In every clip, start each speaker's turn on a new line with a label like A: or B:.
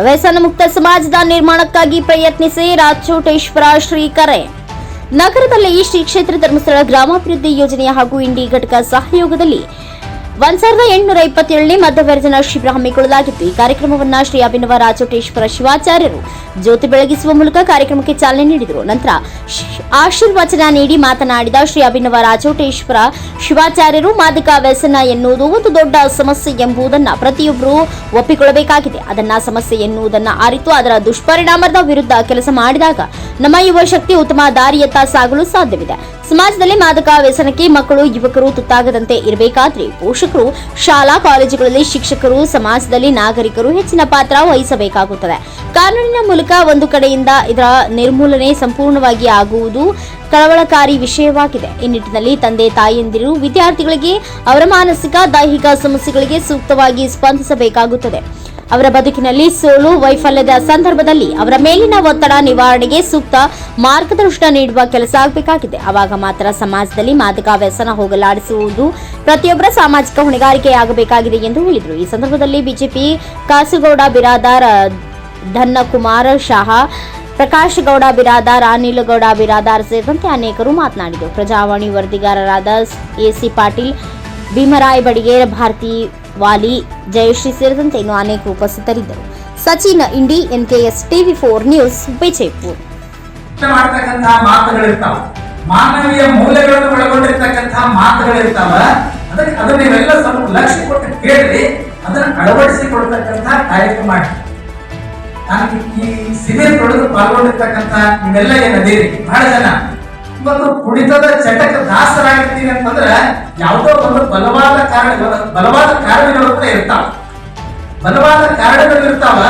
A: ವ್ಯಸನ ಮುಕ್ತ ಸಮಾಜದ ನಿರ್ಮಾಣಕ್ಕಾಗಿ ಪ್ರಯತ್ನಿಸಿ ರಾಜಚೋಟೇಶ್ವರ ಶ್ರೀ ಕರೆ ನಗರದಲ್ಲಿ ಶ್ರೀ ಕ್ಷೇತ್ರ ಧರ್ಮಸ್ಥಳ ಗ್ರಾಮಾಭಿವೃದ್ಧಿ ಯೋಜನೆ ಹಾಗೂ ಇಂಡಿ ಘಟಕ ಸಹಯೋಗದಲ್ಲಿ ಒಂದ್ ಸಾವಿರದ ಎಂಟುನೂರ ಇಪ್ಪತ್ತೇಳನೇ ಮಧ್ಯವರ್ಜನ ಶಿಬಿರ ಹಮ್ಮಿಕೊಳ್ಳಲಾಗಿತ್ತು. ಈ ಕಾರ್ಯಕ್ರಮವನ್ನ ಶ್ರೀ ಅಭಿನವ ರಾಜೋಟೇಶ್ವರ ಶಿವಾಚಾರ್ಯರು ಜ್ಯೋತಿ ಬೆಳಗಿಸುವ ಮೂಲಕ ಕಾರ್ಯಕ್ರಮಕ್ಕೆ ಚಾಲನೆ ನೀಡಿದರು. ನಂತರ ಆಶೀರ್ವಚನ ನೀಡಿ ಮಾತನಾಡಿದ ಶ್ರೀ ಅಭಿನವ ರಾಜೋಟೇಶ್ವರ ಶಿವಾಚಾರ್ಯರು, ಮಾದಕ ವ್ಯಸನ ಎನ್ನುವುದು ಒಂದು ದೊಡ್ಡ ಸಮಸ್ಯೆ ಎಂಬುದನ್ನ ಪ್ರತಿಯೊಬ್ಬರು ಒಪ್ಪಿಕೊಳ್ಳಬೇಕಾಗಿದೆ. ಅದನ್ನ ಸಮಸ್ಯೆ ಎನ್ನುವುದನ್ನ ಅರಿತು ಅದರ ದುಷ್ಪರಿಣಾಮದ ವಿರುದ್ಧ ಕೆಲಸ ಮಾಡಿದಾಗ ನಮ್ಮ ಯುವ ಶಕ್ತಿ ಉತ್ತಮ ದಾರಿಯತ್ತ ಸಾಗಲು ಸಾಧ್ಯವಿದೆ. ಸಮಾಜದಲ್ಲಿ ಮಾದಕ ವ್ಯಸನಕ್ಕೆ ಮಕ್ಕಳು, ಯುವಕರು ತುತ್ತಾಗದಂತೆ ಇರಬೇಕಾದ್ರೆ ಪೋಷಕರು ಶಾಲಾ ಕಾಲೇಜುಗಳಲ್ಲಿ ಶಿಕ್ಷಕರು, ಸಮಾಜದಲ್ಲಿ ನಾಗರಿಕರು ಹೆಚ್ಚಿನ ಪಾತ್ರ ವಹಿಸಬೇಕಾಗುತ್ತದೆ. ಕಾನೂನಿನ ಮೂಲಕ ಒಂದು ಕಡೆಯಿಂದ ಇದರ ನಿರ್ಮೂಲನೆ ಸಂಪೂರ್ಣವಾಗಿ ಆಗುವುದು ಕಳವಳಕಾರಿ ವಿಷಯವಾಗಿದೆ. ಈ ನಿಟ್ಟಿನಲ್ಲಿ ತಂದೆ ತಾಯಿಯಂದಿರು ವಿದ್ಯಾರ್ಥಿಗಳಿಗೆ ಅವರ ಮಾನಸಿಕ, ದೈಹಿಕ ಸಮಸ್ಯೆಗಳಿಗೆ ಸೂಕ್ತವಾಗಿ ಸ್ಪಂದಿಸಬೇಕಾಗುತ್ತದೆ. ಅವರ ಬದುಕಿನಲ್ಲಿ ಸೋಲು ವೈಫಲ್ಯದ ಸಂದರ್ಭದಲ್ಲಿ ಅವರ ಮೇಲಿನ ಒತ್ತಡ ನಿವಾರಣೆಗೆ ಸೂಕ್ತ ಮಾರ್ಗದರ್ಶನ ನೀಡುವ ಕೆಲಸ ಆಗಬೇಕಾಗಿದೆ. ಆವಾಗ ಮಾತ್ರ ಸಮಾಜದಲ್ಲಿ ಮಾದಕ ವ್ಯಸನ ಹೋಗಲಾಡಿಸುವುದು ಪ್ರತಿಯೊಬ್ಬರ ಸಾಮಾಜಿಕ ಹೊಣೆಗಾರಿಕೆಯಾಗಬೇಕಾಗಿದೆ ಎಂದು ಹೇಳಿದರು. ಈ ಸಂದರ್ಭದಲ್ಲಿ ಬಿಜೆಪಿ ಕಾಸುಗೌಡ ಬಿರಾದಾರ್ ಧನ್ನಕುಮಾರ್ ಶಾಹ ಪ್ರಕಾಶ್ ಗೌಡ ಬಿರಾದಾರ್ ಅನಿಲ್ ಗೌಡ ಬಿರಾದಾರ್ ಸೇರಿದಂತೆ ಅನೇಕರು ಮಾತನಾಡಿದರು. ಪ್ರಜಾವಾಣಿ ವರದಿಗಾರರಾದ ಎಸಿ ಪಾಟೀಲ್, ಭೀಮರಾಯ್ ಬಡಿಗೇರ್, ಭಾರತಿ ವಾಲಿ, ಜಯಶ್ರೀ ಸೇರಿದಂತೆ ಇನ್ನು ಅನೇಕ ಉಪಸ್ಥಿತರಿದ್ದರು. Sachin, Indi NKS TV four news, Vijayapura.
B: ಮಾತುಗಳಿರ್ತಾವ. ಮಾನವೀಯ ಮೌಲ್ಯಗಳನ್ನು ಒಳಗೊಂಡಿರ್ತಕ್ಕಂತಹ ಮಾತುಗಳಿರ್ತಾವ. ಅದಕ್ಕೆ ಅದನ್ನ ನೀವೆಲ್ಲ ಸ್ವಲ್ಪ ಲಕ್ಷ್ಯ ಕೊಟ್ಟು ಕೇಳಿ ಅದನ್ನ ಅಳವಡಿಸಿಕೊಳ್ತಕ್ಕಂತಹ ಕಾರ್ಯಕ್ರಮ ಮಾಡಿ. ನಾನು ಈ ಶಿಬಿರದೊಳಗೆ ಪಾಲ್ಗೊಂಡಿರ್ತಕ್ಕಂಥ ನೀವೆಲ್ಲ ಏನದಿರಿ? ಬಹಳ ಜನ. ಇವತ್ತು ಕುಡಿತದ ಚಟಕ ದಾಸರಾಗಿರ್ತೀವಿ ಅಂತಂದ್ರೆ ಯಾವುದೋ ಒಂದು ಬಲವಾದ ಕಾರಣ, ಬಲವಾದ ಕಾರಣಗಳು ಕೂಡ ಇರ್ತಾವ. ಬಲವಾದ ಕಾರಣಗಳು ಇರ್ತಾವ.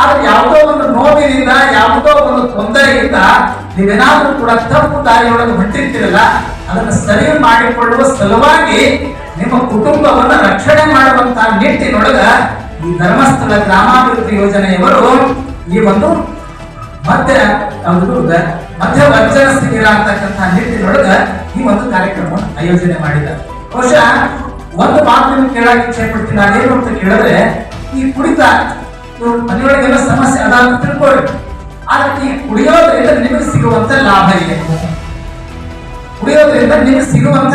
B: ಆದ್ರೆ ಯಾವುದೋ ಒಂದು ನೋವಿನಿಂದ, ಯಾವುದೋ ಒಂದು ತೊಂದರೆಯಿಂದ ನೀವೇನಾದ್ರೂ ಕೂಡ ತಪ್ಪು ದಾರಿಯೊಳಗೆ ಹೊಂಟಿರ್ತೀರಲ್ಲ, ಅದನ್ನು ಸರಿ ಮಾಡಿಕೊಳ್ಳುವ ಸಲುವಾಗಿ ನಿಮ್ಮ ಕುಟುಂಬವನ್ನ ರಕ್ಷಣೆ ಮಾಡುವಂತಹ ನಿಟ್ಟಿನೊಳಗ ಈ ಧರ್ಮಸ್ಥಳ ಗ್ರಾಮಾಭಿವೃದ್ಧಿ ಯೋಜನೆಯವರು ಈ ಒಂದು ಗ- ಮಧ್ಯವರ್ಜನ ಶಿಬಿರ ಅಂತಕ್ಕಂಥ ನಿಟ್ಟಿನೊಳಗ ಈ ಒಂದು ಕಾರ್ಯಕ್ರಮವನ್ನು ಆಯೋಜನೆ ಮಾಡಿದ್ದಾರೆ. ಬಹುಶಃ ಒಂದು ಮಾತು ನಿಮ್ಗೆ ಕೇಳಕ್ಕೆ ಇಚ್ಛೆ ಪಡ್ತೀನಿ ನಾನೇನು ಅಂತ ಕೇಳಿದ್ರೆ, ಈ ಕುಡಿತ ಇವ್ರ ಮನೆಯೊಳಗೆಲ್ಲ ಸಮಸ್ಯೆ ಅದ ಅಂತ ತಿಳ್ಕೊಳ್ಳಿ ಆದ್ರೆ ನೀವು ಕುಡಿಯೋದ್ರಿಂದ ನಿಮಗೆ ಸಿಗುವಂತ ಲಾಭ ಇದೆ ಕುಡಿಯೋದ್ರಿಂದ ನಿಮಗೆ ಸಿಗುವಂತ